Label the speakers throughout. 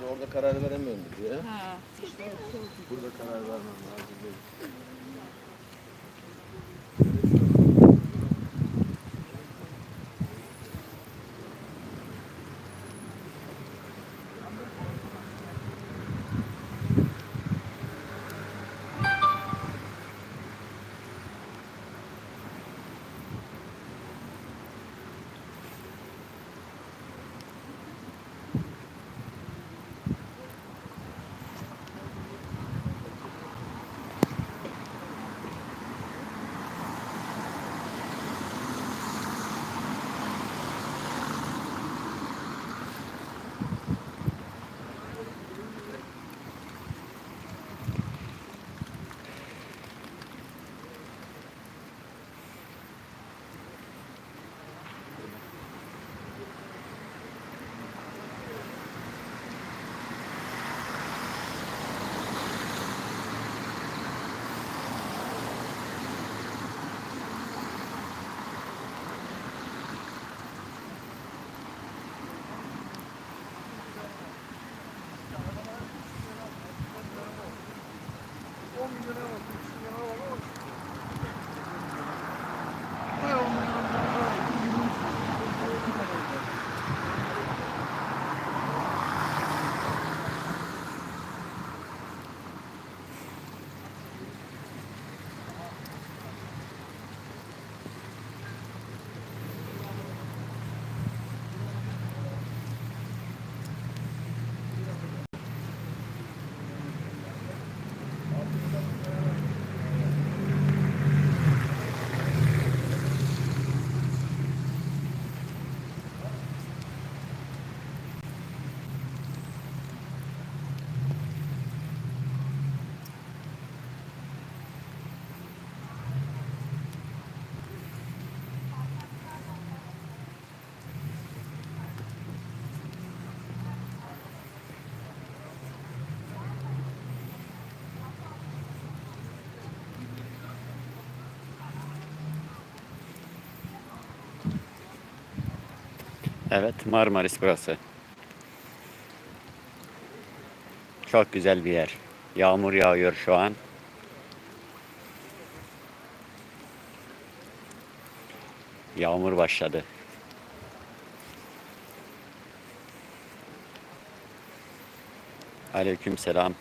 Speaker 1: Hayır orada karar veremiyorum diyor.
Speaker 2: Ha.
Speaker 1: Burada karar vermem lazım.
Speaker 3: Evet Marmaris burası. Çok güzel bir yer. Yağmur yağıyor şu an. Yağmur başladı. Aleyküm selam.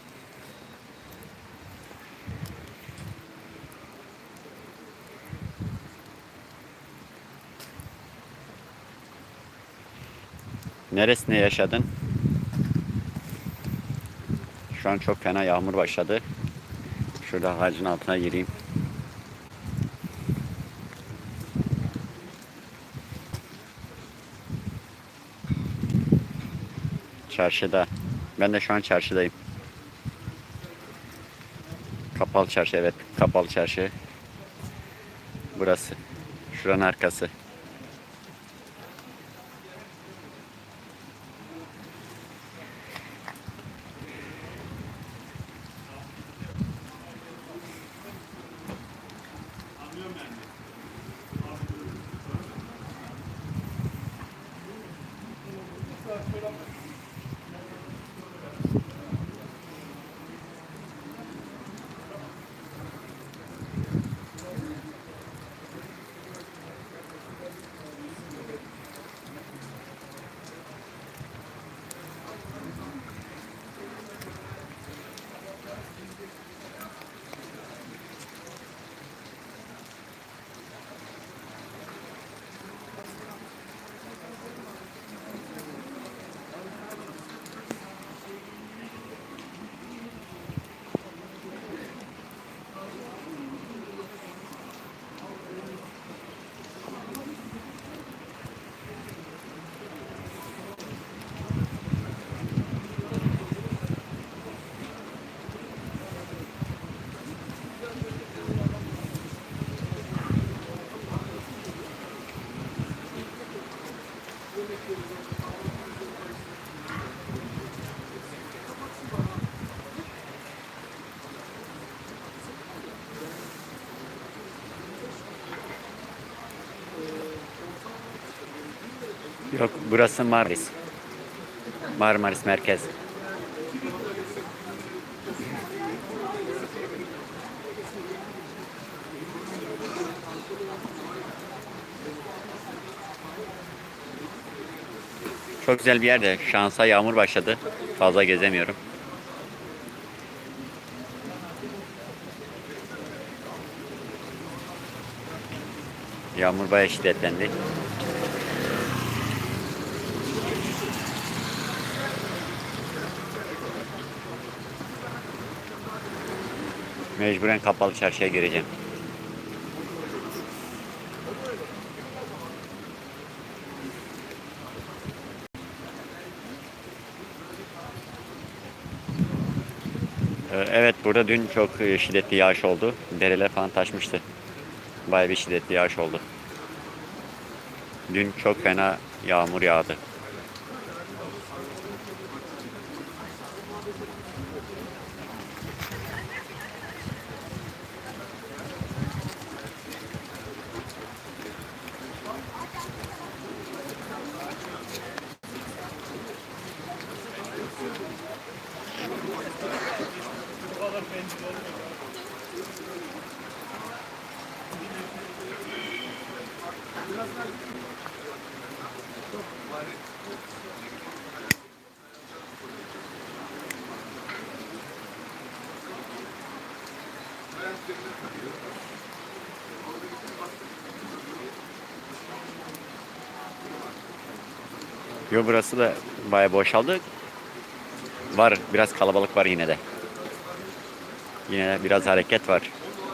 Speaker 3: Neresinde yaşadın? Şu an çok fena yağmur başladı. Şurada ağacın altına gireyim. Çarşıda. Ben de şu an çarşıdayım. Kapalı çarşı evet. Kapalı çarşı. Burası. Şuranın arkası. Yok burası Marmaris. Marmaris merkez. Çok güzel bir yerde. Şansa yağmur başladı. Fazla gezemiyorum. Yağmur bayağı şiddetlendi. Mecburen kapalı çarşıya gireceğim. Ee, Evet burada dün çok e, şiddetli yağış oldu. Dereler falan taşmıştı. Bayağı bir şiddetli yağış oldu. Dün çok fena yağmur yağdı. Yo burası da bayağı boşaldı. Var biraz kalabalık var yine de. Yine de biraz hareket var.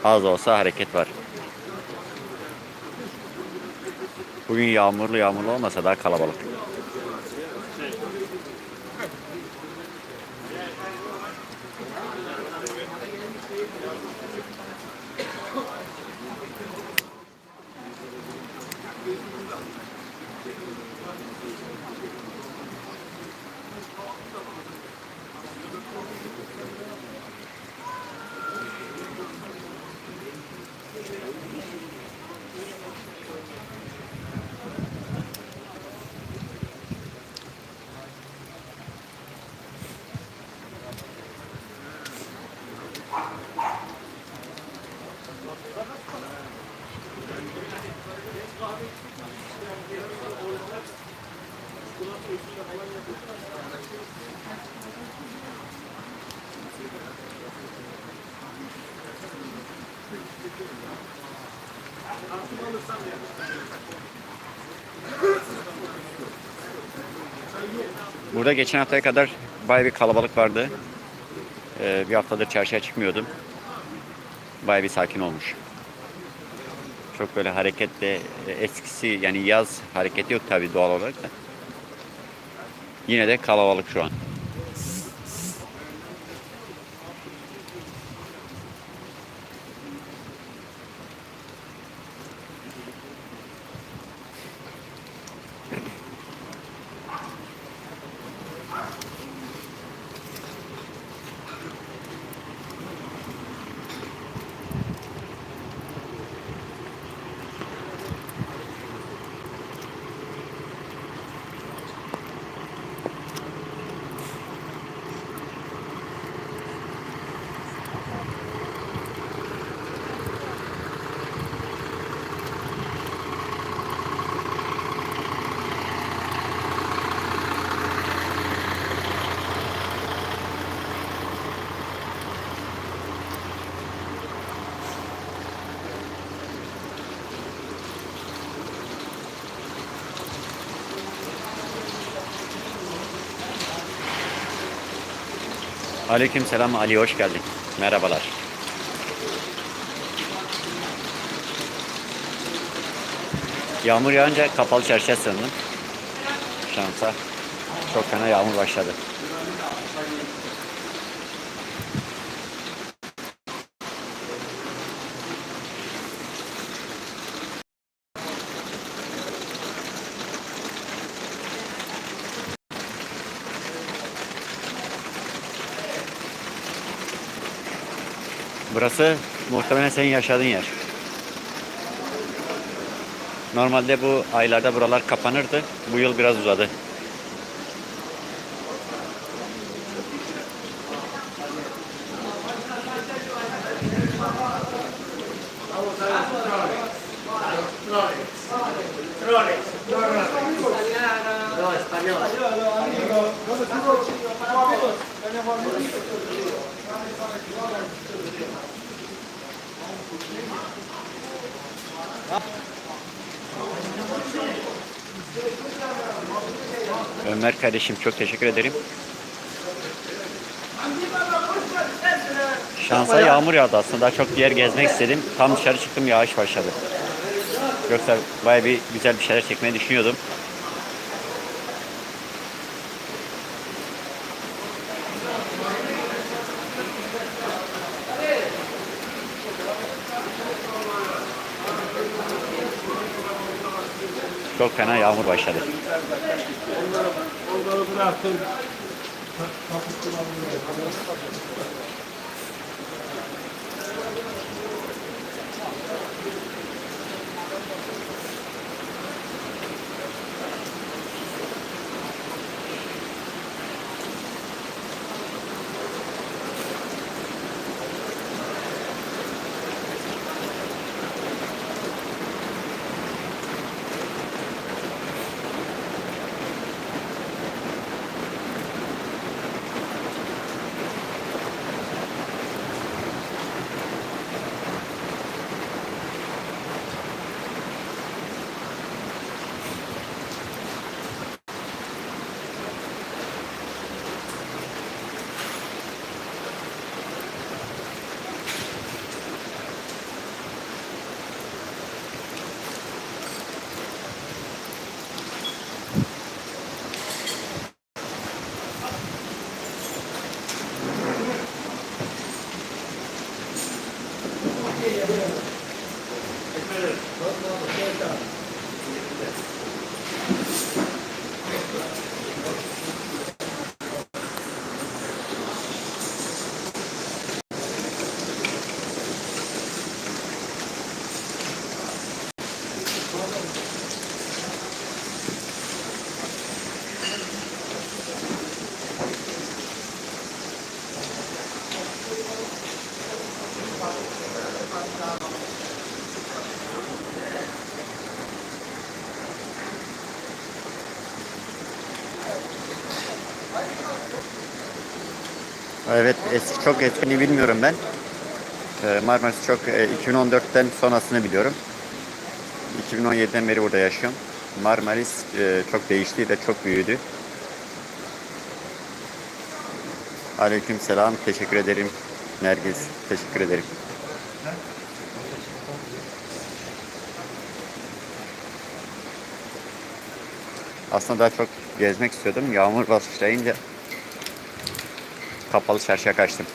Speaker 3: Az olsa hareket var. Bugün yağmurlu yağmurlu olmasa daha kalabalık. Burada geçen haftaya kadar bayağı bir kalabalık vardı. Ee, bir haftadır çarşıya çıkmıyordum. Bayağı bir sakin olmuş. Çok böyle hareketli e, eskisi yani yaz hareketi yok tabii doğal olarak da. Yine de kalabalık şu an. Aleyküm selam Ali hoş geldin. Merhabalar. Yağmur yağınca kapalı çarşıya sığındım. Şansa çok fena yağmur başladı. Burası muhtemelen senin yaşadığın yer. Normalde bu aylarda buralar kapanırdı. Bu yıl biraz uzadı. Ömer kardeşim çok teşekkür ederim. Şansa yağmur yağdı aslında. Daha çok bir yer gezmek istedim. Tam dışarı çıktım yağış başladı. Yoksa baya bir güzel bir şeyler çekmeyi düşünüyordum. Çok fena yağmur başladı.
Speaker 1: Onları bıraktım.
Speaker 3: Evet, eski, çok eskini bilmiyorum ben. Ee, Marmaris çok e, 2014'ten sonrasını biliyorum. 2017'den beri burada yaşıyorum. Marmaris e, çok değişti ve çok büyüdü. Aleyküm selam, teşekkür ederim. Nergis, teşekkür ederim. Aslında daha çok gezmek istiyordum. Yağmur başlayınca kapalı çarşıya kaçtım.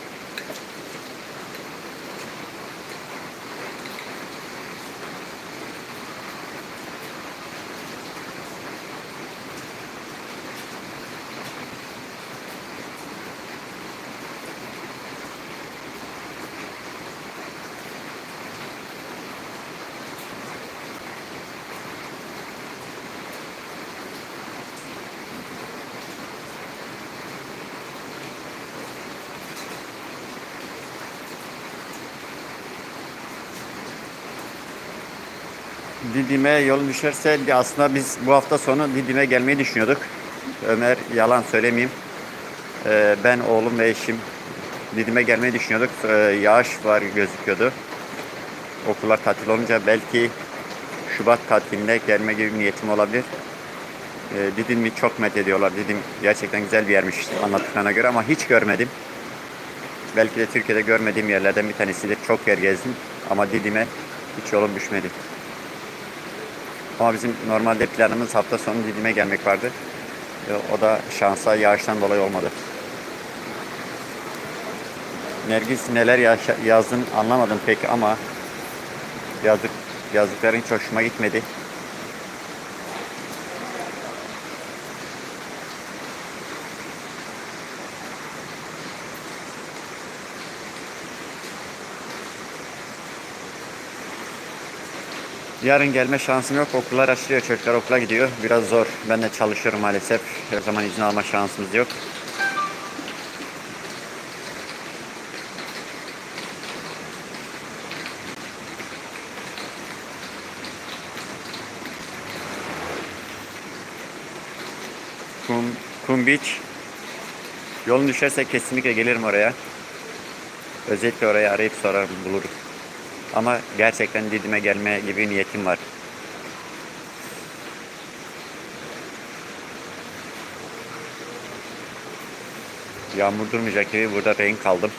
Speaker 3: Didim'e yol düşerse aslında biz bu hafta sonu Didim'e gelmeyi düşünüyorduk. Ömer yalan söylemeyeyim. Ee, ben oğlum ve eşim Didim'e gelmeyi düşünüyorduk. Ee, yağış var gözüküyordu. Okullar tatil olunca belki Şubat tatilinde gelme gibi bir niyetim olabilir. Ee, Didim'i çok met ediyorlar. Didim gerçekten güzel bir yermiş anlattıklarına göre ama hiç görmedim. Belki de Türkiye'de görmediğim yerlerden bir tanesidir. Çok yer gezdim ama Didim'e hiç yolum düşmedi. Ama bizim normalde planımız hafta sonu Didim'e gelmek vardı. E, O da şansa yağıştan dolayı olmadı. Nergis neler yazdın anlamadım pek ama yazdık yazdıkların hiç hoşuma gitmedi. Yarın gelme şansım yok. Okullar açılıyor. Çocuklar okula gidiyor. Biraz zor. Ben de çalışıyorum maalesef. Her zaman izin alma şansımız yok. Kum, Kum Beach Yolun düşerse kesinlikle gelirim oraya. Özellikle orayı arayıp sorarım bulurum. Ama gerçekten Didim'e gelme gibi niyetim var. Yağmur durmayacak gibi burada rehin kaldım.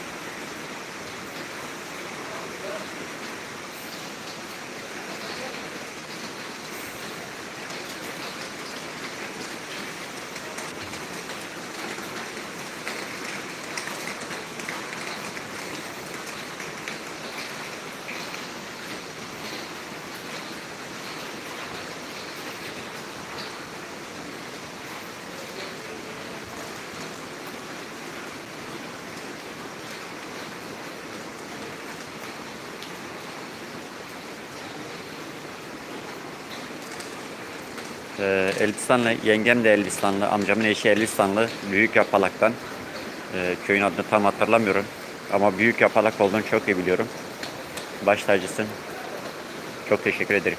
Speaker 3: Ee, Elbistanlı, yengem de Elbistanlı, amcamın eşi Elbistanlı, Büyük Yapalak'tan. Ee, köyün adını tam hatırlamıyorum. Ama Büyük Yapalak olduğunu çok iyi biliyorum. Baş tacısın. Çok teşekkür ederim.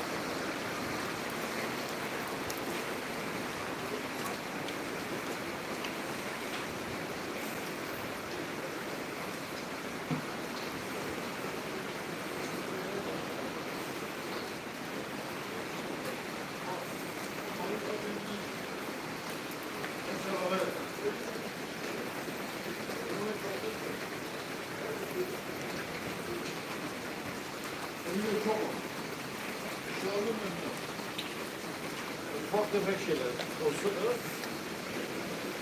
Speaker 1: Tefek şeyler olsa da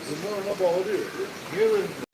Speaker 1: zımba ona bağlıyor. Niye böyle?